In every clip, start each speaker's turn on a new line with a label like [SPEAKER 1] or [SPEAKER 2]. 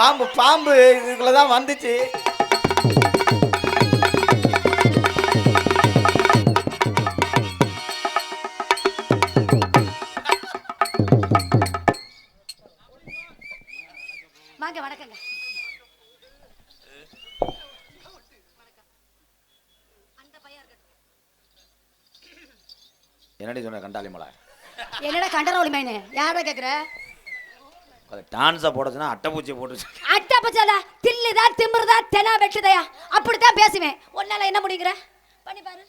[SPEAKER 1] பாம்பு பாம்பு இதுக்குள்ள தான் வந்துச்சு.
[SPEAKER 2] வாங்க வணக்கங்க.
[SPEAKER 1] என்னடி சொன்ன கண்டாலி மலை?
[SPEAKER 2] என்னடா கண்டரோலி மைனு யாரா கேக்குற?
[SPEAKER 1] அது டான்ஸை போடுச்சுன்னா அட்டைப்பூச்சி போட்டுச்சு
[SPEAKER 2] அட்டா பச்சாதா? தில்லுதா திமிருதா தெனா வெட்டுதையா? அப்படித்தான் பேசுவேன். உன்னால என்ன முடியுங்கிற? பண்ணி பாரு.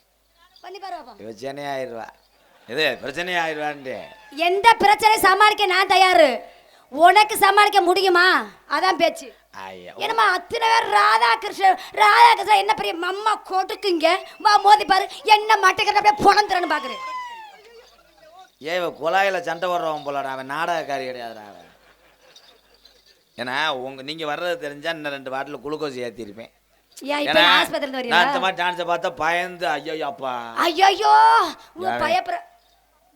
[SPEAKER 2] பண்ணி பாரு பாப்போம்.
[SPEAKER 1] பிரச்சனையே ஆயிடுவா. இது பிரச்சனையே ஆயிடுவான்ட்டு.
[SPEAKER 2] எந்த பிரச்சனை சமாளிக்க நான் தயாரு? உனக்கு சமாளிக்க முடியுமா? அதான் பேச்சு.
[SPEAKER 1] ஐயா.
[SPEAKER 2] என்னம்மா அத்தனை பேர் ராதாகிருஷ்ணன் ராதாகிருஷ்ணன் என்ன பெரிய மம்மா கொடுக்குங்க? வா மோதி பாரு. என்ன மாட்டேங்கிற அப்படியே புணந்துறன்னு பாக்குறேன்.
[SPEAKER 1] ஏன் இவன் குழாயில் சண்டை வர்றவன் போலடா. அவன் நாடகக்காரி கிடையாதுடா அவன். ஏன்னா உங்க நீங்க வர்றது தெரிஞ்சா இன்னும் ரெண்டு பாட்டில் குளுக்கோஸ் ஏற்றிருப்பேன்
[SPEAKER 2] ஏன் இப்ப
[SPEAKER 1] ஏன்னா
[SPEAKER 2] ஆஸ்பத்திரி
[SPEAKER 1] நான் இந்த
[SPEAKER 2] வரீங்களா
[SPEAKER 1] மாதிரி டான்ஸை பார்த்தா பயந்து ஐயோ அப்பா
[SPEAKER 2] ஐயோ? பயப்புற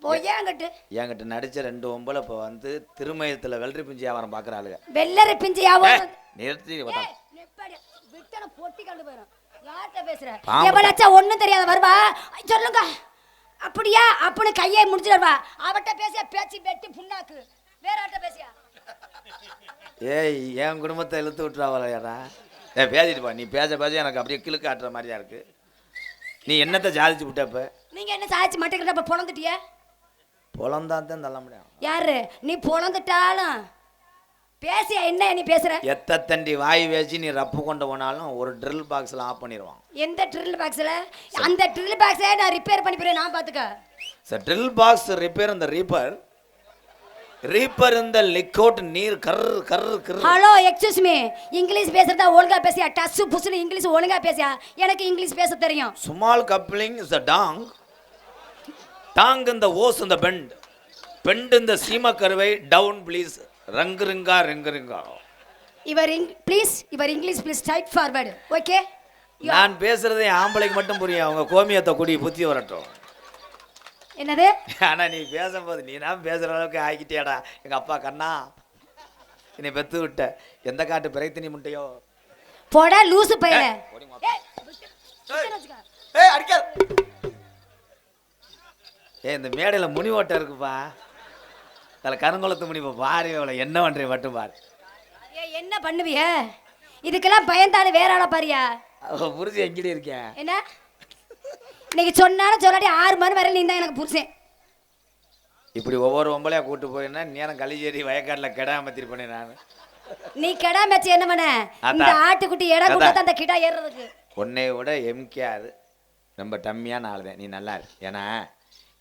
[SPEAKER 2] போயாங்கட்டு
[SPEAKER 1] என்கிட்ட நடிச்ச ரெண்டு ஒம்பளை இப்போ வந்து திருமயத்தில் வெள்ளரி பிஞ்சு வியாபாரம் பார்க்குற ஆளுங்க
[SPEAKER 2] வெள்ளரி பிஞ்சையாவோ
[SPEAKER 1] ஏய், நிறுத்தி
[SPEAKER 2] விட்டன பொட்டி கண்டு போயிடும். யார்கிட்ட தெரியாத வருவா? சொல்லுங்க. அப்படியா? அப்படின்னு கையை முடிச்சுட்டு வருவா. அவட்ட பேசியா? பேச்சு வெட்டி புண்ணாக்கு. வேற ஆட்ட பேசியா?
[SPEAKER 1] ஏய் என் குடும்பத்தை இழுத்து விட்டுறாவலையாடா ஏ பேசிட்டு போ. நீ பேச பேச எனக்கு அப்படியே கிழக்கு காட்டுற மாதிரியா இருக்கு. நீ என்னத்தை சாதிச்சு விட்டப்ப
[SPEAKER 2] நீங்க என்ன சாய்ச்சி மட்டும் அப்ப பொழந்துட்டிய?
[SPEAKER 1] புலந்தான் தான் தள்ள முடியும்.
[SPEAKER 2] யாரு? நீ பொழந்துட்டாலும் பேசியா என்ன நீ பேசுற?
[SPEAKER 1] எத்த தண்டி வாய் வேச்சு நீ ரப்பு கொண்டு போனாலும் ஒரு ட்ரில் பாக்ஸில் ஆஃப் பண்ணிடுவான்
[SPEAKER 2] எந்த ட்ரில் பாக்ஸ்ல அந்த ட்ரில் பாக்ஸை நான் ரிப்பேர் பண்ணி போறேன் நான் பாத்துக்க.
[SPEAKER 1] சார் ட்ரில் பாக்ஸ் ரிப்பேர் இந்த ரீப்பர் ரீப்பர் இந்த லிக்கோட் நீர் கர் கர் கர்.
[SPEAKER 2] ஹலோ எக்ஸ்கியூஸ் மீ இங்கிலீஷ் பேசுறதா ஒழுங்கா பேசியா? டஸ்ஸு புஸ்ஸுன்னு இங்கிலீஷ் ஒழுங்கா பேசியா? எனக்கு இங்கிலீஷ் பேச தெரியும்.
[SPEAKER 1] Small coupling is a tong. Tong இந்த ஓஸ் இந்த பெண்ட் பெண்ட் இந்த சீம கருவை டவுன் ப்ளீஸ். ரங்கு ரிங்கா ரெங்கு ரிங்கா
[SPEAKER 2] இவர் ப்ளீஸ் இவர் English please straight forward okay
[SPEAKER 1] நான் பேசுறது ஆம்பளைக்கு மட்டும் புரியும். அவங்க கோமியத்தை குடி புத்தி வரட்டும்.
[SPEAKER 2] என்னது?
[SPEAKER 1] ஆனா நீ பேசும்போது நீ நான் பேசுற அளவுக்கு ஆக்கிட்டியாடா எங்க அப்பா கண்ணா என்னை பெத்து விட்ட. எந்த காட்டு பிறைத்தினி முட்டையோ?
[SPEAKER 2] போடா லூசு பையல
[SPEAKER 1] ஏய், அடிக்காத. ஏய் இந்த மேடையில் முனி ஓட்டை இருக்குப்பா. அதில் கருங்குளத்து முனி பாரு இவ்வளோ என்ன பண்ணுறேன் மட்டும் பாரு.
[SPEAKER 2] ஏய், என்ன பண்ணுவிய? இதுக்கெல்லாம் பயந்தாலும் வேற ஆள பாரியா?
[SPEAKER 1] புரிஞ்சு எங்கடி இருக்கேன்?
[SPEAKER 2] என்ன? இன்னைக்கு சொன்னாலும் சொல்லாட்டி ஆறு மணி வரை நீ தான் எனக்கு புருஷன்
[SPEAKER 1] இப்படி ஒவ்வொரு ஒம்பளையா கூட்டு போயின்னா நேரம் களிச்சேரி வயக்காட்டில் கிடாமத்திருப்பேனே நான்.
[SPEAKER 2] நீ கெடா மேட்ச் என்ன பண்ண? இந்த. ஆட்டுக்குட்டி இடம். கொடுத்தா அந்த கிடா ஏறுறதுக்கு.
[SPEAKER 1] உன்னை விட எம்கேஆர் ரொம்ப டம்மியான ஆள் தான். நீ நல்லா இரு. ஏன்னா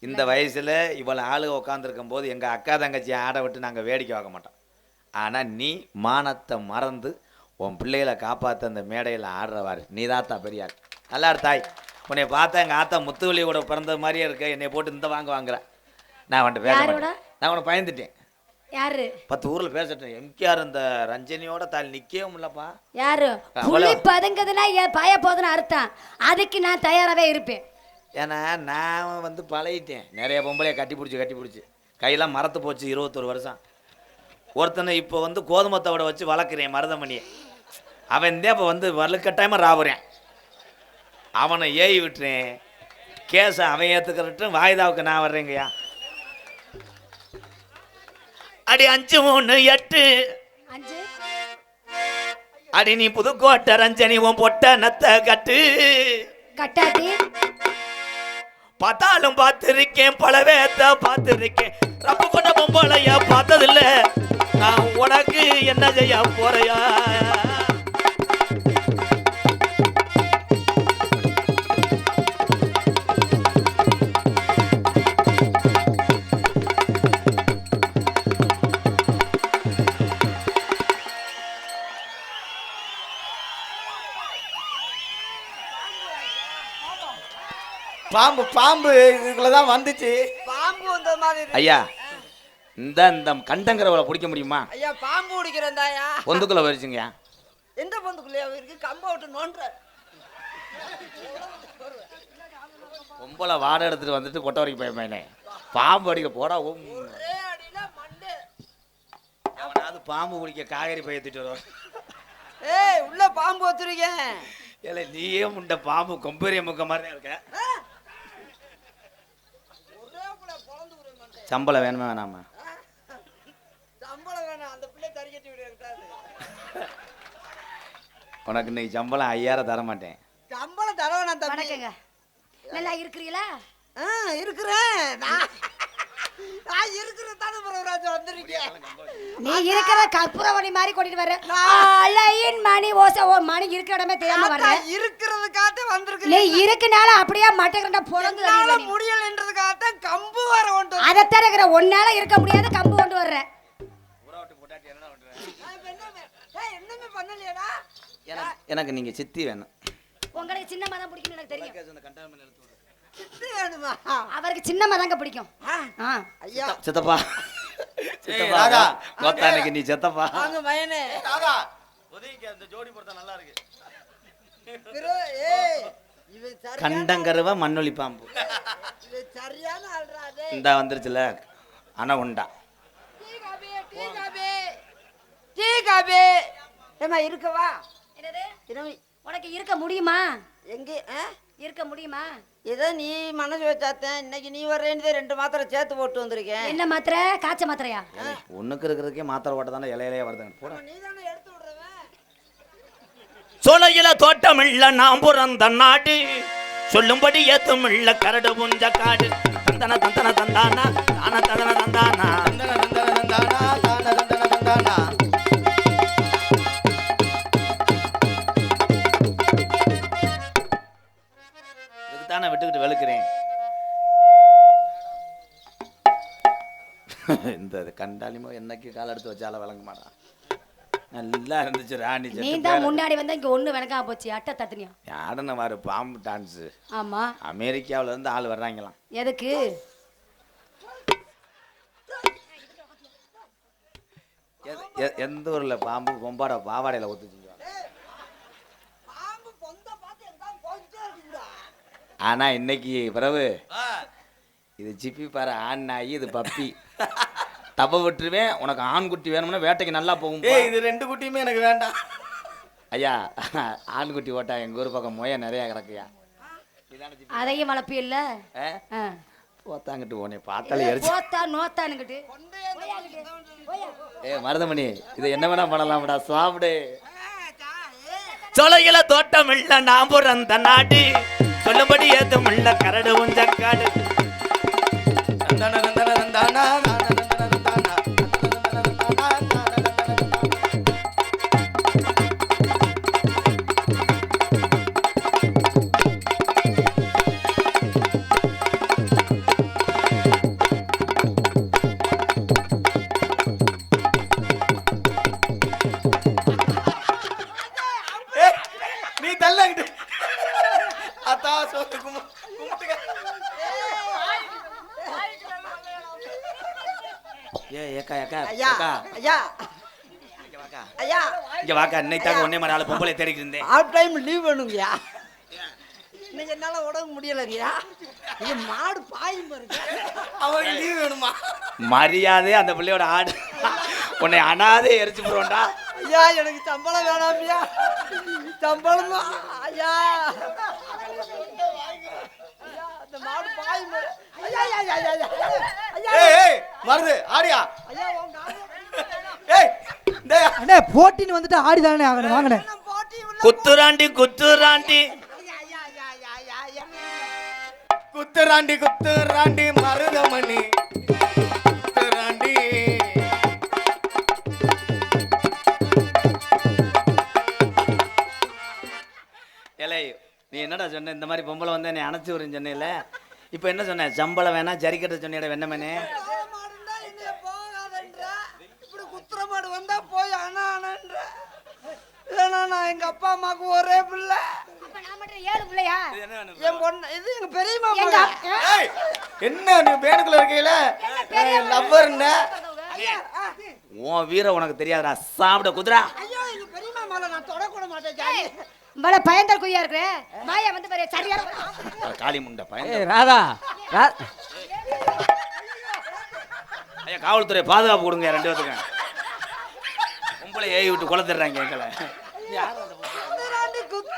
[SPEAKER 1] இந்த வயசில் இவ்வளோ ஆளுக உட்காந்துருக்கும் போது எங்கள் அக்கா தங்கச்சி ஆட விட்டு நாங்கள் வேடிக்கை பார்க்க மாட்டோம். ஆனால் நீ மானத்தை மறந்து உன் பிள்ளைகளை காப்பாற்ற அந்த மேடையில் ஆடுறவாரு நீ தாத்தா பெரிய ஆள் நல்லா தாய். உன்னை பார்த்தா எங்கள் ஆத்தா முத்துவலி கூட பிறந்த மாதிரியே இருக்க. என்னை போட்டு இந்த வாங்க வாங்குற. நான் வந்துட்டு பேச? மாட்டேன். நான் உனக்கு பயந்துட்டேன்.
[SPEAKER 2] யாரு?
[SPEAKER 1] பத்து ஊரில் பேசட்டேன். எம்கேஆர் இந்த ரஞ்சனியோட தாள் நிற்கவும் இல்லைப்பா
[SPEAKER 2] யாரு. புலி பதுங்குதுன்னா ஏன் பய போதுன்னு அர்த்தம். அதுக்கு நான் தயாராகவே இருப்பேன்.
[SPEAKER 1] ஏன்னா நான் வந்து பழகிட்டேன். நிறைய பொம்பளைய கட்டி பிடிச்சி கட்டி பிடிச்சி. கையெல்லாம் மரத்து போச்சு இருபத்தொரு வருஷம். ஒருத்தனை இப்போ வந்து கோதுமத்தோட வச்சு வளர்க்குறேன் மருதமணியை. அவன் தான் இப்போ வந்து வலுக்கட்டாயமாக ராவுறேன். அவனை ஏவி விட்டுறேன். கேஸை அவன் ஏற்றுக்கிறட்டும் வாய்தாவுக்கு நான் வர்றேங்கய்யா. அடி அஞ்சு மூணு எட்டு. அடி நீ புதுக்கோட்டை ரஞ்சனி உன் பொட்ட நத்த கட்டு.
[SPEAKER 2] கட்டாட்டி
[SPEAKER 1] பார்த்தாலும் பார்த்திருக்கேன் பலவேத்த பார்த்திருக்கேன். ரப்பு கொண்ட பொம்பளைய பார்த்ததில்ல. நான் உனக்கு என்ன செய்ய போறையா?
[SPEAKER 3] பாம்பு பாம்பு இதுக்குள்ள தான் வந்துச்சு.
[SPEAKER 4] பாம்பு வந்த மாதிரி.
[SPEAKER 1] ஐயா இந்த இந்த கண்டங்கிறவளை பிடிக்க முடியுமா?
[SPEAKER 4] ஐயா பாம்பு பிடிக்கிறேன் தாயா
[SPEAKER 1] பொந்துக்குள்ள வரிச்சுங்கய்யா
[SPEAKER 4] எந்த பொந்துக்குள்ளேயா இருக்கு கம்ப விட்டு நோன்ற
[SPEAKER 1] பொம்பளை வாடை எடுத்துட்டு வந்துட்டு கொட்டை வரைக்கும் பயமாயினே பாம்பு அடிக்க போடா ஓம் எவனாவது பாம்பு குடிக்க காய்கறி பயத்துட்டு வருவான்.
[SPEAKER 4] ஏய் உள்ள பாம்பு வச்சிருக்கேன்
[SPEAKER 1] ஏலே நீயே முண்ட பாம்பு கொம்பரிய முக்க மாதிரி இருக்க. சம்பளம் வேணுமா வேணாமா?
[SPEAKER 4] சம்பளம் வேணாம். அந்த பிள்ளை தறி கட்டி விடுறாரு
[SPEAKER 1] உனக்கு இன்னைக்கு சம்பளம் ஐயாயிரம் தர மாட்டேன்.
[SPEAKER 4] சம்பளம் தர வேணாம் தம்பி.
[SPEAKER 2] வணக்கங்க. நல்லா இருக்கிறீங்களா?
[SPEAKER 4] ஆ இருக்கிறேன். நான் நான் இருக்கிறேன் தானே பிரபராஜ் வந்திருக்கேன்.
[SPEAKER 2] நீ இருக்கிற கற்பூரவணி மாதிரி கொட்டிட்டு வர்ற. அலையின் மணி ஓசை ஓ மணி இருக்கிற இடமே தெரியாம
[SPEAKER 4] நான் இருக்கிறதுக்காக
[SPEAKER 2] நீ
[SPEAKER 4] வந்திருக்கேன்
[SPEAKER 2] இருக்கனால அப்படியே மட்டக்கிறா பொழந்து நீ.
[SPEAKER 4] முடியலன்றதுக்காக கம்பு வர கொண்டு.
[SPEAKER 2] அதைத்தான் இருக்கிற ஒன்னால இருக்க முடியாத கம்பு கொண்டு வர்ற.
[SPEAKER 4] நான் இப்ப என்ன வே- ஏய், என்னமே? பண்ணலையாடா?
[SPEAKER 1] எனக்கு நீங்க சித்தி வேணும்.
[SPEAKER 2] உங்களுக்கு சின்ன மதம் பிடிக்கும்னு எனக்கு தெரியும்.
[SPEAKER 4] சித்து வேணுமா?
[SPEAKER 2] அவருக்கு சின்ன மதங்க பிடிக்கும்.
[SPEAKER 4] ஐயா.
[SPEAKER 1] சித்தப்பா சித்தப்பா. அன்னைக்கு நீ சித்தப்பா.
[SPEAKER 4] வாங்க மயனே
[SPEAKER 3] ராதா.
[SPEAKER 1] அந்த ஜோடி பொறுத்தா நல்லா இருக்கு.
[SPEAKER 4] ஏய்.
[SPEAKER 1] கண்டங்கருவ மண்ணொலி பாம்பு. இந்த வந்துருச்சுல அணை உண்டா?
[SPEAKER 4] இருக்கவா
[SPEAKER 2] உனக்கு இருக்க முடியுமா?
[SPEAKER 4] எங்கே?
[SPEAKER 2] இருக்க முடியுமா?
[SPEAKER 4] ஏதோ நீ மனசு வச்சாத்தேன் இன்னைக்கு நீ வர்றேன்னு ரெண்டு மாத்திரை சேர்த்து போட்டு வந்திருக்கேன்.
[SPEAKER 2] என்ன மாத்திரை? காய்ச்ச மாத்திரையா?
[SPEAKER 1] ஒண்ணுக்கு இருக்கிறதுக்கே மாத்திரை ஓட்ட தானே இலையிலேயே வருதுங்க. போட.
[SPEAKER 4] நீ தானே எடுத்து
[SPEAKER 5] சோலையில தோட்டமில்ல நாம் பிறந்த நாடு. சொல்லும்படி ஏத்துமில்ல கரடு புஞ்ச காடு. தந்தன தந்தன தந்தானா தான தந்தன தந்தானா.
[SPEAKER 3] தந்தன தந்தன தந்தானா தான தந்தன தந்தானா
[SPEAKER 1] இதுக்கு விட்டுக்கிட்டு வெளுக்கிறேன். இந்த இது கண்டாலிமோ என்னைக்கு கால் எடுத்து வச்சால விளங்க மாட்டான். நல்லா இருந்துச்சு ராணி
[SPEAKER 2] நீ
[SPEAKER 1] செட்டு
[SPEAKER 2] தான். முன்னாடி வந்தா இங்க ஒண்ணு வெனக்காம போச்சு அட்டை தட்டுனியா?
[SPEAKER 1] யாருன்னு வாரு பாம்பு டான்ஸு.
[SPEAKER 2] ஆமா.
[SPEAKER 1] அமெரிக்காவுல இருந்து ஆள் வர்றாங்களாம்.
[SPEAKER 2] எதுக்கு?
[SPEAKER 1] எது- எ- எந்த ஊர்ல பாம்பு பொம்பாட பாவாடையில ஒத்து செஞ்சுவாங்க
[SPEAKER 4] பாம்பு பொந்த பார்த்து எல்லாம் போயிட்டே இருக்குடா
[SPEAKER 1] ஆனா இன்னைக்கு பிறகு இது சிப்பி பாரு ஆண் நாய் இது பப்பி. தப்ப விட்டுருவேன் உனக்கு ஆண் குட்டி வேணும்னா வேட்டைக்கு நல்லா போகும்
[SPEAKER 3] ஏய் இது ரெண்டு குட்டியுமே எனக்கு வேண்டாம்.
[SPEAKER 1] ஐயா ஆண் குட்டி ஓட்டா எங்க ஊர் பக்கம் மொய நிறைய கிடக்குயா.
[SPEAKER 2] அதையும் வளர்ப்பி இல்ல?
[SPEAKER 1] போத்தாங்கிட்டு உன்னை பார்த்தாலே எரிச்சு.
[SPEAKER 2] போத்தா நோத்தானுங்கிட்டு
[SPEAKER 1] ஏ மருதமணி இதை என்ன வேணா பண்ணலாம்டா சாப்பிடு.
[SPEAKER 5] சோலையில தோட்டமில்ல நாம் பிறந்த நாடு. சொல்லும்படி ஏத்துமில்ல கரடு புஞ்ச காடு
[SPEAKER 3] தந்தன தந்தன தந்தானா தான தந்தன
[SPEAKER 1] ஏ ஏக்கா ஏக்கா
[SPEAKER 4] ஐயா
[SPEAKER 1] ஏக்கா
[SPEAKER 4] ஐயா
[SPEAKER 1] இங்க வாக்கா
[SPEAKER 4] ஐயா
[SPEAKER 1] இங்க வாக்கா இன்னைக்கு ஒன்னே மாதிரி ஆளு பொம்பளை தேடிட்டு இருந்தேன்
[SPEAKER 4] ஆஃப் டைம் லீவ் வேணுங்கய்யா இன்னைக்கு என்னால உடம்பு முடியலைங்கய்யா இது மாடு பாயும் பாருங்க
[SPEAKER 3] அவனுக்கு லீவ் வேணுமா?
[SPEAKER 1] மரியாதை அந்த பிள்ளையோட ஆடு. உன்னை அனாதே எரிச்சு போடுவோம்டா.
[SPEAKER 4] ஐயா எனக்கு சம்பளம் வேணாம்யா சம்பளமா ஐயா. அந்த மாடு பாயும். ஐயா ஐயா ஐயா ஐயா, ஐயா.
[SPEAKER 3] மருது ஆடியா?
[SPEAKER 6] அண்ணே போட்டின்னு வந்துட்டு ஆடிதானே ஆகணும்? வாங்கண்ணே.
[SPEAKER 5] குத்துராண்டி குத்துராண்டி
[SPEAKER 3] குத்துராண்டி குத்துராண்டி மருதமணி. குத்துராண்டி
[SPEAKER 1] ஏலே நீ என்னடா சொன்ன? இந்த மாதிரி பொம்பளை வந்தா நீ அணைச்சி வருன்னு சொன்னேல இப்போ என்ன சொன்ன? சம்பளம் வேணா ஜரிக்கட்ட சொன்னியட வெண்ணமேனே
[SPEAKER 4] போக மாடுன்னா என்னைய போகாதன்ற. இப்படி குத்துற மாடு வந்தா போய் அணா அணான்ற. ஏன்னா நான் எங்க அப்பா அம்மாவுக்கு ஒரே பிள்ளை.
[SPEAKER 2] அப்ப நான் மட்டும் ஏழு பிள்ளையா?
[SPEAKER 4] என் பொண்ணு இது எங்க பெரியம்மா
[SPEAKER 3] என்ன நீ பேனுக்குள்ள இருக்கையில லவ்வர்ன
[SPEAKER 1] உன் வீர உனக்கு தெரியாதுடா. சாப்பிட குதிரா.
[SPEAKER 4] ஐயோ எங்க பெரியம்மா மேல நான் தொடக்கூட மாட்டேன்
[SPEAKER 2] இவ்வளவு பயந்தல் குய்யா இருக்கிற. மாயா வந்து பாரு சரியான
[SPEAKER 1] காளி முண்டை பையன்
[SPEAKER 6] ஏய் ராதா
[SPEAKER 1] ஐயா காவல்துறை பாதுகாப்பு கொடுங்க ரெண்டு பேத்துக்கும். பொம்பளை ஏவி விட்டு குளத்துறாங்க எங்களை.
[SPEAKER 4] மருதமணி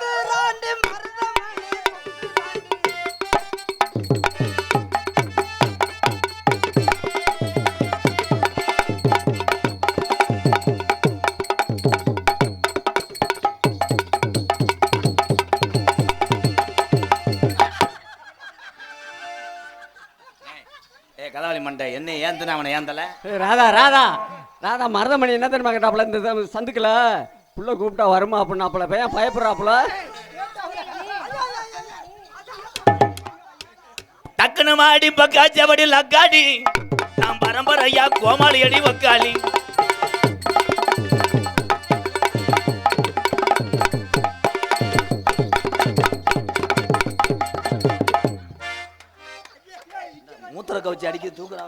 [SPEAKER 1] ஏ கதவாளி மண்டை என்ன ஏந்தன அவனை ஏந்தல?
[SPEAKER 7] ராதா ராதா. ராதா மருதமணி என்ன தெரியுமா கேட்டாப்புல? இந்த சந்துக்குல? புள்ள கூப்பிட்டா வருமா அப்படின்னாப்புல பையன் பயப்படுறாப்புல?
[SPEAKER 3] டக்குனு மாடி பக்காச்சபடி லக்காடி நான் பரம்பரையா கோமாளி அடி வக்காளி.
[SPEAKER 1] மூத்திர கவச்சி அடிக்க தூக்குறா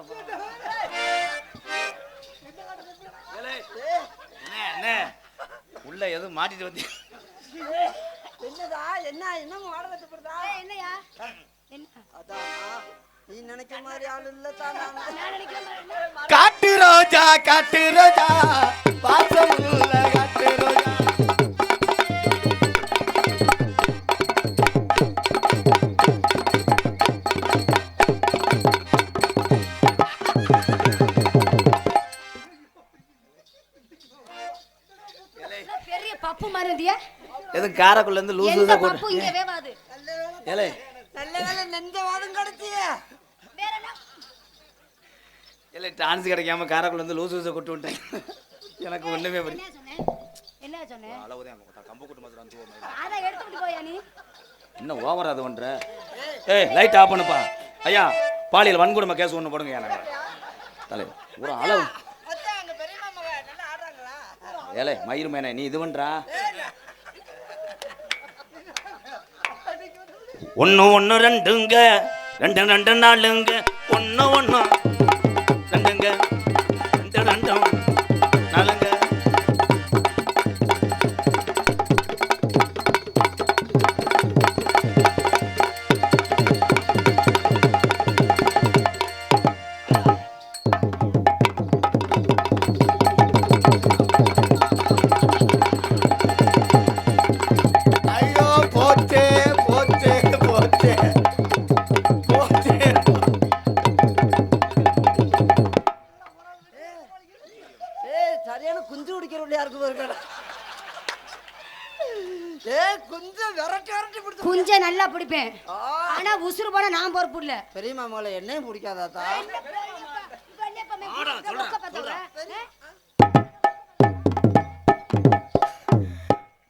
[SPEAKER 1] எதுவும் மாட்டிட்டு வந்து
[SPEAKER 4] என்னடா என்ன என்ன மாட கட்டுப்படுதா
[SPEAKER 2] ஏய், என்னய்யா என்ன?
[SPEAKER 4] அதானா நீ நினைக்கிற மாதிரி ஆள் இல்ல தானா
[SPEAKER 2] நான் நினைக்கிற மாதிரி இல்ல.
[SPEAKER 1] காட்டு ரோஜா காட்டு ரோஜா பாசம் உள்ள காரக்குள்ள இருந்து லூசு லூசா போட்டு
[SPEAKER 2] இங்க வேவாது?
[SPEAKER 1] ஏலே.
[SPEAKER 4] நல்ல வேலை நெஞ்ச வாதம் கிடைச்சியே.
[SPEAKER 2] வேற என்ன?
[SPEAKER 1] இல்லை டான்ஸ் கிடைக்காம காரக்குள்ள இருந்து லூசு லூசா கொட்டு விட்டேன். எனக்கு ஒண்ணுமே புரியல
[SPEAKER 2] என்ன சொன்னேன் என்ன சொன்னேன்
[SPEAKER 1] அளவுதான் கம்பு கூட்டு மாதிரி வந்து
[SPEAKER 2] அதை எடுத்துட்டு போயா நீ?
[SPEAKER 1] என்ன ஓவர் அது பண்ற? ஏய் லைட் ஆஃப் பண்ணுப்பா. ஐயா பாலியல் வன்கொடுமை கேஸ் ஒன்று போடுங்க எனக்கு. தலை ஒரு அளவு.
[SPEAKER 4] மச்சான் அங்க பெரியம்மா மக நல்லா ஆடுறாங்களா?
[SPEAKER 1] ஏலே மயிர் மேனே நீ இது பண்றா?
[SPEAKER 3] ஒன்று ஒன்று ரெண்டுங்க. ரெண்டு ரெண்டு நாலுங்க. ஒன்று ஒன்று ரெண்டுங்க. ரெண்டு ரெண்டும்
[SPEAKER 2] நல்லா பிடிப்பேன். ஆனா உசுறு போனா நான் பொறுப்பு இல்ல.
[SPEAKER 4] பெரியம்மா மகளை என்னையும் பிடிக்காதாத்தா?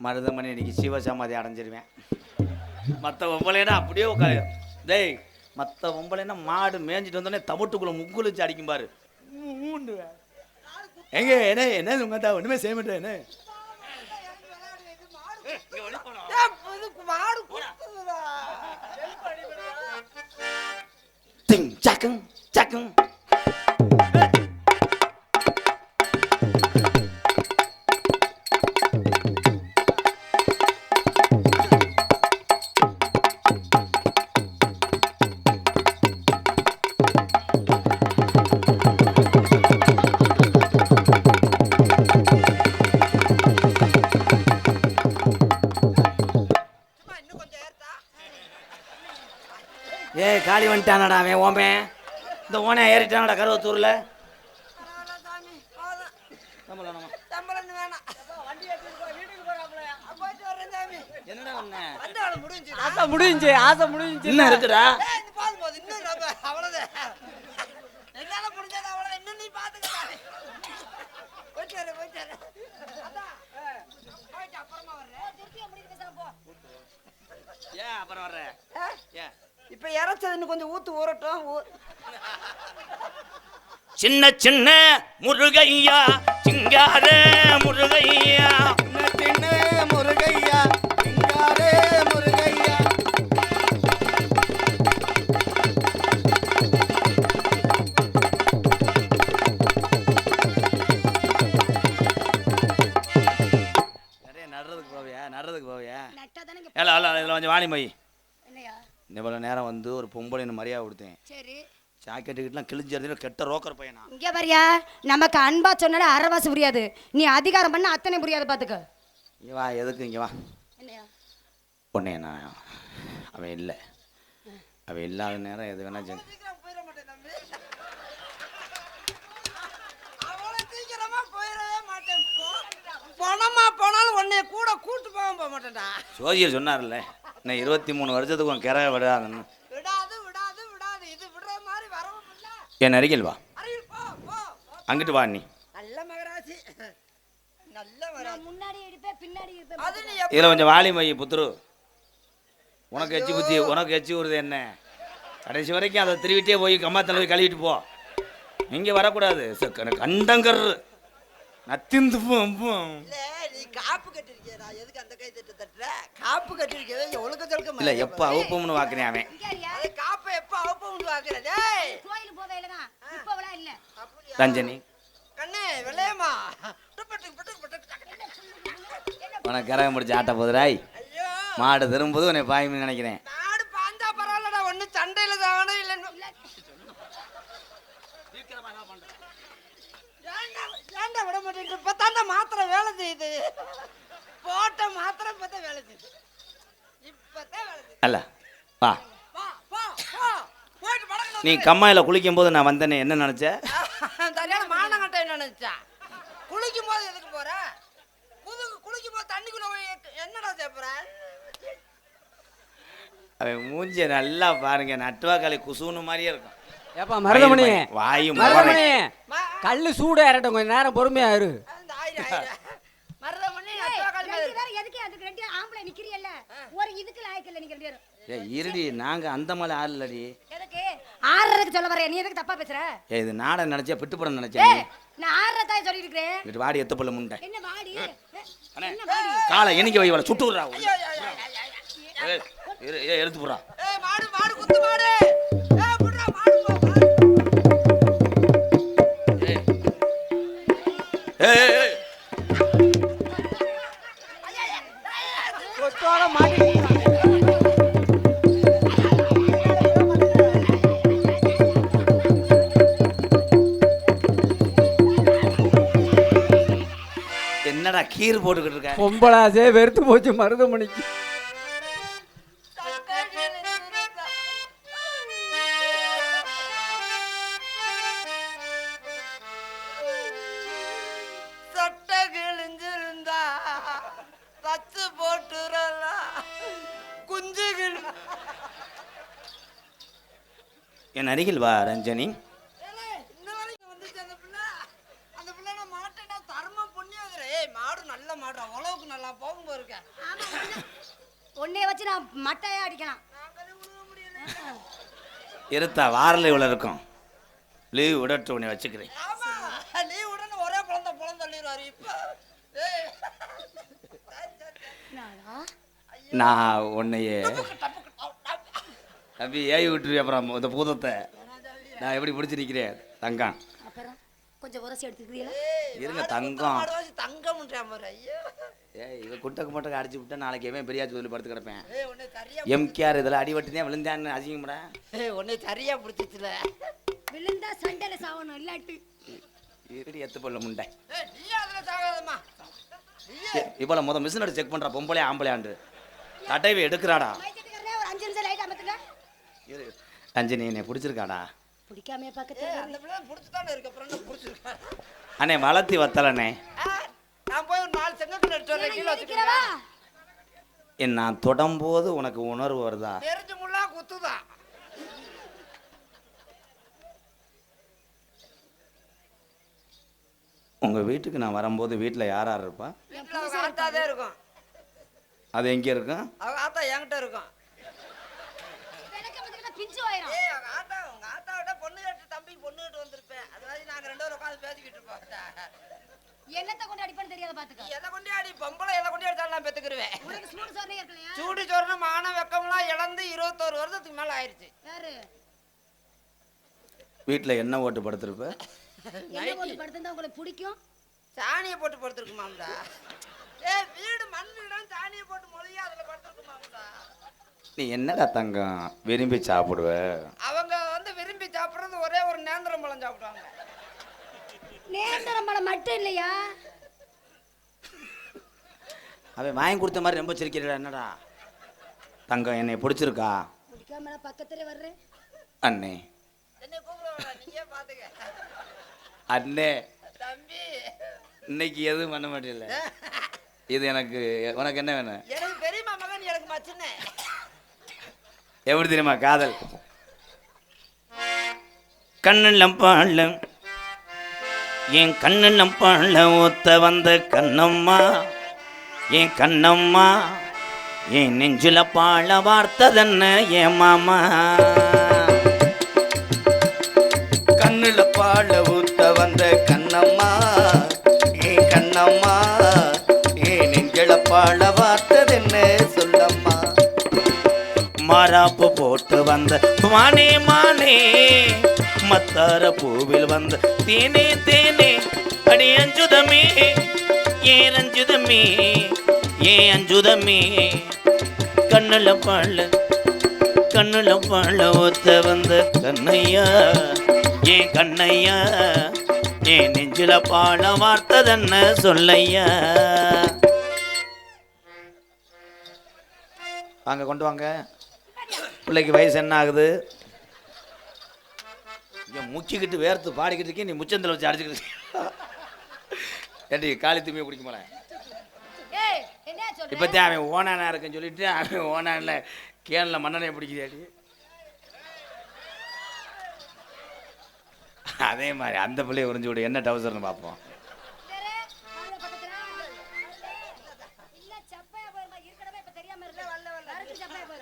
[SPEAKER 1] மருதமணி இன்னைக்கு சிவசமாதி அடைஞ்சிருவேன். மற்ற பொம்பளைனா அப்படியே உட்காரு. டேய் மற்ற பொம்பளைனா மாடு மேய்ஞ்சிட்டு வந்தோடனே தவிட்டுக்குள்ள முக்குளிச்சு அடிக்கும் பாரு. எங்க என்ன என்ன உங்க ஒண்ணுமே செய்ய மாட்டேன் என்ன?
[SPEAKER 4] மாடு குத்துதுடா.
[SPEAKER 1] டிங் காளி வந்துட்டானடா அவன் ஓமே இந்த ஓனை ஏறிட்டானடா கருவத்தூர்ல. என்னடா
[SPEAKER 4] முடிஞ்சு
[SPEAKER 7] ஆசை முடிஞ்சு ஆசை முடிஞ்சு.
[SPEAKER 1] இன்னும் இருக்குடா
[SPEAKER 4] ஏய், இது போதும் போதும் இன்னும் நம்ம அவ்வளவுதான் என்னால முடிஞ்சது அவ்வளவு இன்னும் நீ பாத்துக்க சாமி. போயிட்டு வரேன் போயிட்டு வரேன் அதான் போயிட்டு அப்புறமா வர்றேன்
[SPEAKER 1] ஏன் அப்புறம் வர்ற
[SPEAKER 4] ஆ?
[SPEAKER 1] ஏன்
[SPEAKER 4] இப்ப இறைச்சது இன்னும் கொஞ்சம் ஊத்து ஊறட்டும்
[SPEAKER 3] சின்ன சின்ன முருகையா சிங்கார முருகையா.
[SPEAKER 1] சின்ன சின்ன முருகையா சிங்காரே முருகையா. நிறைய நடுறதுக்கு போவியா நடுறதுக்கு போவியா? ஏல அல்ல இதில் கொஞ்சம் வாணி மை
[SPEAKER 2] என்னையா
[SPEAKER 1] இவ்வளோ நேரம் வந்து ஒரு பொம்பளைன்னு மரியாதை கொடுத்தேன்.
[SPEAKER 2] சரி.
[SPEAKER 1] ஜாக்கெட்டு கிட்டலாம் கிழிஞ்சு கெட்ட ரோக்கர் பையனா?
[SPEAKER 2] இங்க பாரியா நமக்கு அன்பா சொன்னாலே அரைவாசி புரியாது. நீ அதிகாரம் பண்ண அத்தனை புரியாது பாத்துக்க.
[SPEAKER 1] இங்கே வா எதுக்கு இங்கே வா?
[SPEAKER 2] என்னையா?
[SPEAKER 1] பொண்ணே நான் அவன் இல்லை. அவன் இல்லாத நேரம் எது வேணா செஞ்சு
[SPEAKER 4] சீக்கிரம் போயிட மாட்டேன் தம்பி. அவ்வளவு சீக்கிரமா போயிடவே மாட்டேன். போ- பணமா போனாலும் உன்னைய கூட கூட்டு போக போக மாட்டேன்டா.
[SPEAKER 1] ஜோதியர் சொன்னார்ல. இன்னும் இருபத்தி மூணு வருஷத்துக்கு உன் கிற விடாதுன்னு
[SPEAKER 4] விடாது விடாது விடாது. இது விடுற மாதிரி வரவும் இல்லை
[SPEAKER 1] என் அருகில் வா. அங்கிட்டு வா நீ
[SPEAKER 4] நல்ல மகராசி. நல்ல மகராசி.
[SPEAKER 2] நான் முன்னாடி எடுப்பேன் பின்னாடி இருப்பேன்
[SPEAKER 4] அது நீ எப்ப-
[SPEAKER 1] இதில் கொஞ்சம் வாலி மை புத்துரு உனக்கு எச்சி புத்தி உனக்கு எச்சி வருது என்ன? கடைசி வரைக்கும் அதை திருவிட்டே போய் கம்மாத்தில் போய் கழுவிட்டு போ. இங்கே வரக்கூடாது. கண்டங்கர் நத்திந்து
[SPEAKER 4] நீ காப்பு கட்டிருக்கியடா எதுக்கு அந்த கை தட்டு தட்டுற காப்பு கட்டிருக்கவே ஒழுக்க தொழுக்க
[SPEAKER 1] இல்லை எப்போ அவுப்பம்னு வாக்குறேன் அவன்
[SPEAKER 4] அது காப்பை எப்ப வாக்குற டேய்
[SPEAKER 2] கோயிலுக்கு இல்லை?
[SPEAKER 1] ரஞ்சனி
[SPEAKER 4] கண்ணே வெள்ளையம்மா
[SPEAKER 1] உனக்கு கரகம் முடிச்சு ஆட்ட போதுராய்
[SPEAKER 4] ஐயோ
[SPEAKER 1] மாடு திரும்புது உன்னை பாய்மு நினைக்கிறேன்
[SPEAKER 4] நாடு பாஞ்சா பரவாயில்லடா ஒண்ணு சண்டையில தாகணும் இல்லைன்னு ஏன்டா விட மாட்டேங்குது இப்போ தாண்டா மாத்திரை வேலை செய்யுது. போட்ட மாத்திரை தான் வேலை செய்யுது.
[SPEAKER 1] அல்ல வா. நீ கம்மாயில் குளிக்கும் போது நான் வந்தேனே என்ன நினச்ச?
[SPEAKER 4] சரியான மானங்கட்டை நினைச்சா? குளிக்கும் போது எதுக்கு போற? புது குளிக்கும் போது தண்ணிக்குள்ள என்னடா சேப்புற?
[SPEAKER 1] அவன் மூஞ்சிய நல்லா பாருங்க நட்டுவாக்காளி குசூனு மாதிரியே இருக்கும்.
[SPEAKER 7] ஏப்பா மருதமணி
[SPEAKER 1] வாயும்
[SPEAKER 7] மருதமணி. கல்லு சூடு இறட்டும் கொஞ்சம் நேரம் பொறுமையா இரு.
[SPEAKER 2] நீங்க
[SPEAKER 1] இருடி நாங்கள் அந்த மாதிரி ஆள் இல்லடி.
[SPEAKER 2] எதுக்கு? ஆறரைக்கு சொல்ல வரேன் நீ எதுக்கு தப்பா பேசுற?
[SPEAKER 1] ஏய் இது நாடகம் நினச்சா பிட்டுப்படம் நினச்சேன்
[SPEAKER 2] ஏய் நான் ஆறரை தான் சொல்லி இருக்கிறேன்
[SPEAKER 1] இங்கிட்டு வாடி எத்த பல்ல முண்டை.
[SPEAKER 2] என்ன வாடி? ஏ,
[SPEAKER 1] அண்ணே.
[SPEAKER 2] என்ன வாடி?
[SPEAKER 1] காலை எண்ணிக்கை வை சுட்டு விட்றா எடுத்து போடுறா.
[SPEAKER 4] ஏய் மாடு மாடு குத்து மாடு.
[SPEAKER 1] கீர் போட்டுக்கிட்டு இருக்க
[SPEAKER 7] பொம்பளாசே வெறுத்து போச்சு மருதமணிக்கு.
[SPEAKER 4] சட்டை கிழிஞ்சிருந்தா தச்சு போட்டுறலாம் குஞ்சுகள்
[SPEAKER 1] என் அருகில் வா ரஞ்சனி
[SPEAKER 4] இன்ன வரைக்கும் வந்துச்சு அந்த பிள்ளை அந்த பிள்ளை நான் மாட்டேன்னா தர்ம புண்ணியம் ஏய் மாடு நல்ல மாடு அவ்வளவுக்கு நல்லா போகும் போயிருக்க
[SPEAKER 2] உன்னைய வச்சு நான் மட்டையா அடிக்கலாம்
[SPEAKER 1] இருத்தா வாரில் இவ்வளோ இருக்கும். லீவ் விடட்டு உன்னை வச்சுக்கிறேன்.
[SPEAKER 4] ஆமா நீ உடனே ஒரே இப்ப. ஏய்.
[SPEAKER 1] நான்? உன்னைய தம்பி ஏவி விட்டுருவேன் அப்புறம் இந்த பூதத்தை. நான் எப்படி பிடிச்சி நிற்கிறேன் தங்கம்.
[SPEAKER 2] அப்புறம் கொஞ்சம் உரசி எடுத்துக்கிறீங்களா
[SPEAKER 1] இருங்க தங்கம்.
[SPEAKER 4] பாரு ஐயோ.
[SPEAKER 1] ஏய் இவ குட்டக்கு மட்டும் அடிச்சு விட்டா நாளைக்கு எவன் பெரியாச்சு சொல்லி படுத்து கிடப்பேன்.
[SPEAKER 4] ஏய் உன்னை சரியா
[SPEAKER 1] எம்கேஆர் இதில் அடிபட்டுதான் விழுந்தான்னு அசிங்கம்டா.
[SPEAKER 4] ஏய் உன்னை சரியா பிடிச்சிச்சுல.
[SPEAKER 2] விழுந்தா சண்டையில சாவணும் இல்லாட்டு.
[SPEAKER 1] இருடி எத்து பொல்ல முண்டை.
[SPEAKER 4] ஏய் நீ அதுல சாகாதம்மா.
[SPEAKER 1] இவ்வளோ முத மிஷினோட செக் பண்ணுறா பொம்பளை ஆம்பளையாண்டு தட்டைவை எடுக்கிறாடா.
[SPEAKER 2] அஞ்சு நிமிஷம் லைட் அமத்துல.
[SPEAKER 1] ரஞ்சினி என்னை பிடிச்சிருக்காடா?
[SPEAKER 2] பிடிக்காம
[SPEAKER 4] பிடிச்சிருக்கேன்
[SPEAKER 1] அண்ணே வளர்த்தி வத்தலண்ணே.
[SPEAKER 4] எடுத்து வரேன் கீழே
[SPEAKER 1] நான் தொடும்போது உனக்கு உணர்வு வருதா?
[SPEAKER 4] தெரிஞ்சு முள்ளா குத்துதான்
[SPEAKER 1] உங்கள் வீட்டுக்கு நான் வரும்போது வீட்டில் யார் யார் இருப்பா?
[SPEAKER 4] வீட்டில் அவங்க ஆத்தாதே இருக்கும்.
[SPEAKER 1] அது எங்கே இருக்கும்?
[SPEAKER 4] அவங்க ஆத்தா என்கிட்ட இருக்கும். ஏய் அவங்க ஆத்தா உங்க பொண்ணு கேட்டு தம்பி பொண்ணு கேட்டு வந்திருப்பேன். அது மாதிரி நாங்க ரெண்டு பேரும் உட்காந்து பேசிக்கிட்டு இருப்போம்.
[SPEAKER 2] என்னத்தை கொண்டு அடிப்பேன்னு தெரியாத பாத்துக்க.
[SPEAKER 4] எதை கொண்டே அடி பொம்பளை எதை கொண்டே அடிச்சாலும் நான் பெத்துக்கிருவேன்.
[SPEAKER 2] உனக்கு சூடு இருக்கலையா
[SPEAKER 4] சூடு சோறுனு மான வெக்கம்லாம் இழந்து இருபத்தோரு வருஷத்துக்கு மேல ஆயிடுச்சு
[SPEAKER 2] யாரு?
[SPEAKER 1] வீட்டில் என்ன ஓட்டு படுத்திருப்ப?
[SPEAKER 2] என்ன போட்டு படுத்திருந்தா உங்களுக்கு பிடிக்கும்?
[SPEAKER 4] சாணியை போட்டு படுத்துருக்குமாம்டா. ஏ வீடு மண் வீடும் சாணியை போட்டு மொழியா அதுல படுத்துருக்குமாம்டா.
[SPEAKER 1] நீ என்னடா தங்கம்? விரும்பி சாப்பிடுவ?
[SPEAKER 4] அவங்க வந்து விரும்பி சாப்பிடுறது ஒரே ஒரு நேந்திரம் பழம் சாப்பிடுவாங்க.
[SPEAKER 2] நேந்திரம் பழம் மட்டும் இல்லையா?
[SPEAKER 3] அவன் வாங்கி கொடுத்த மாதிரி ரொம்ப சிரிக்கிறா என்னடா? தங்கம் என்னை பிடிச்சிருக்கா?
[SPEAKER 2] பிடிக்காம பக்கத்துல வர்றேன்.
[SPEAKER 3] அண்ணே. அண்ணே.
[SPEAKER 4] தம்பி.
[SPEAKER 3] இன்னைக்கு எதுவும் பண்ண மாட்டேல இது எனக்கு உனக்கு என்ன வேணும்?
[SPEAKER 4] எனக்கு பெரியம்மா மகன் எனக்கு மச்சினே.
[SPEAKER 3] எப்படி தெரியுமா? காதல்.
[SPEAKER 1] கண்ணில் பாழ என் கண்ணில் பாழ ஊத்த வந்த கண்ணம்மா என் கண்ணம்மா என் நெஞ்சில பாழ வார்த்ததென்ன என் மாமா?
[SPEAKER 3] கண்ணுல பாழ ஊத்த வந்த கண்ணம்மா என் கண்ணம்மா என் நெஞ்சில பாழ வார்த்ததென்ன சொல்லம்மா?
[SPEAKER 1] மாறாப்பு போட்டு வந்த மானே மானே மத்தார பூவில் வந்த தேனே தேனே அடி அஞ்சுதமே ஏ ரஞ்சுதமே ஏ அஞ்சுதமே. கண்ணுல பாழ கண்ணுல பாழ ஒத்த வந்த கண்ணையா ஏன் கண்ணையா ஏன் நெஞ்சில பாழ வார்த்ததென்ன சொல்லையா.
[SPEAKER 3] வாங்க கொண்டு வாங்க. பிள்ளைக்கு வயசு என்ன ஆகுது இங்கே முக்கிக்கிட்டு வேர்த்து பாடிக்கிட்டு இருக்கேன் நீ முச்சந்தில் வச்சு அடிச்சுக்கிட்டு. ஏண்டி காளி தூமியை குடிக்க போல?
[SPEAKER 2] ஏய் என்ன சொல்ற?
[SPEAKER 3] இப்போ தான் அவன் ஓனானா இருக்குன்னு சொல்லிட்டு அவன் ஓனானில் கேனில் மண்ணெண்ணெய் பிடிக்குதாடி அதே மாதிரி அந்த பிள்ளைய உறிஞ்சு விடு என்ன டவுசர்னு பார்ப்போம்.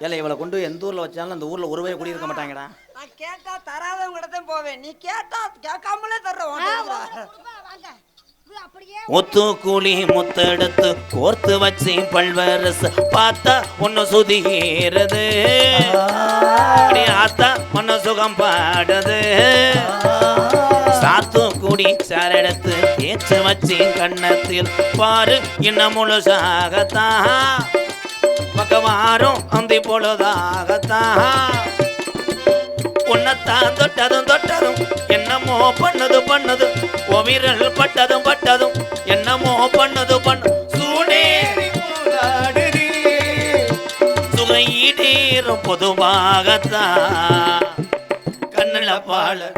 [SPEAKER 2] இல்ல,
[SPEAKER 3] இவளை கொண்டு போய் எந்த ஊரில் வச்சாலும் அந்த ஊரில் ஒரு வய குடியிருக்க மாட்டாங்கடா.
[SPEAKER 4] நான் கேட்டா தராதவங்க தான் போவேன். நீ கேட்டா கேட்காமலே தர்ற
[SPEAKER 2] ஆ,
[SPEAKER 4] உன்கிட்ட
[SPEAKER 2] உங்களுக்கு கொடுப்பா, வாங்க. இது அப்படியே
[SPEAKER 1] முத்து கூலி முத்தெடுத்து கோர்த்து வச்சு பல்வரசு. பார்த்தா ஒன்னு சுதிகிறது ஆத்தா ஒன்னு சுகம் பாடுது. சாத்து குடி சாரெடுத்து தேய்ச்சு வச்சு கண்ணத்தில் பாரு இன்னும் முழுசாகத்தான். பக்கவாரும் அந்தி பொழுதாகத்தான். உன்னத்தான் தொட்டதும் தொட்டதும் என்னமோ பண்ணது பண்ணது. ஒவிரல் பட்டதும் பட்டதும் என்னமோ பண்ணது பண்ண. சூடேறி போராடுறே. சுகையீடேறும் பொதுவாகத்தான். கண்ணுல பாழ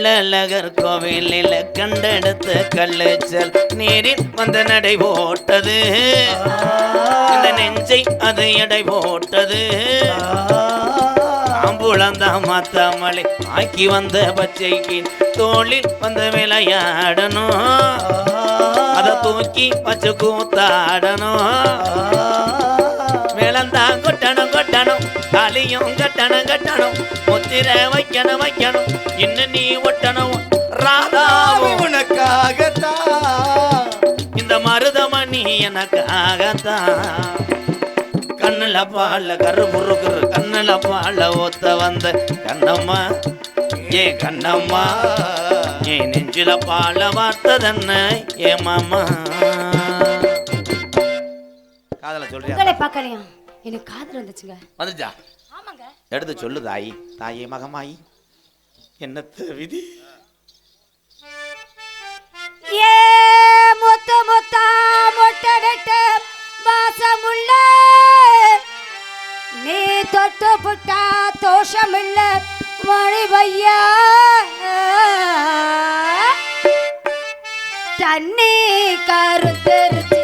[SPEAKER 1] கள்ளழகர் கோவிலில் கண்டெடுத்த கள்ளச்சல் நீரில் வந்த நடை போட்டது. இந்த நெஞ்சை அது எடை போட்டது. ஆம்புளந்த மாத்தாமலை ஆக்கி வந்த பச்சைக்கு தோளில் வந்து விளையாடணும். அதை தூக்கி பச்சை கூத்தாடணும். விளந்தா கொட்டணும் கொட்டணும் தாலியும் கட்டணும் கட்டணும். முத்திர வைக்கணும் வைக்கணும். இன்னும் நீ ஒட்டணும். ராதாவும்
[SPEAKER 3] உனக்காகத்தான்.
[SPEAKER 1] இந்த மருதமணி எனக்காகத்தான். கண்ணுல பால கரு முருகுரு கண்ணுல பால ஒத்த வந்த கண்ணம்மா. ஏ கண்ணம்மா ஏ நெஞ்சில பால வார்த்ததென்ன? ஏ மாமா.
[SPEAKER 3] காதல சொல்றியா?
[SPEAKER 2] உங்களை பார்க்கலையா? எனக்கு காதல் வந்துச்சுங்க.
[SPEAKER 3] வந்துச்சா? எடுத்து சொல்லு தாயி. தாயே மகமாயி. என்னத்த விதி?
[SPEAKER 2] ஏ முத்த முத்தா மொட்டை வெட்ட வாசமுள்ள நீ தொட்டு புட்டா தோஷமில்ல மழை பையா. தண்ணி கருத்தரிச்சு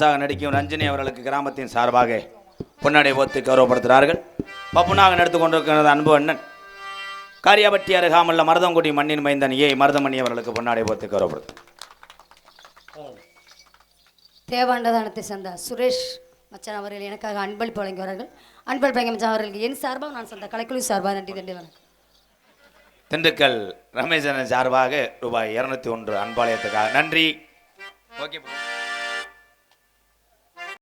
[SPEAKER 1] மாசாக நடிக்கும் ரஞ்சினி அவர்களுக்கு கிராமத்தின் சார்பாக பொன்னாடை போத்து கௌரவப்படுத்துகிறார்கள். பப்புனாக நடித்து கொண்டிருக்கிறது அன்பு அண்ணன். காரியாபட்டி அருகாமல்ல மருதங்குடி மண்ணின் மைந்தன் ஏ. மருதமணி அவர்களுக்கு பொன்னாடை போத்து கௌரவப்படுத்து.
[SPEAKER 2] தேவாண்டதானத்தை சேர்ந்த சுரேஷ் மச்சான் அவர்கள் எனக்காக அன்பளிப்பு வழங்குவார்கள் அன்பளிப்பு வழங்கிய மச்சான் அவர்களுக்கு என் சார்பாக நான் சொந்த கலைக்குழு சார்பாக நன்றி நன்றி வணக்கம்.
[SPEAKER 8] திண்டுக்கல் ரமேசன் சார்பாக ரூபாய் இருநூத்தி ஒன்று அன்பாலயத்துக்காக நன்றி. ஓகே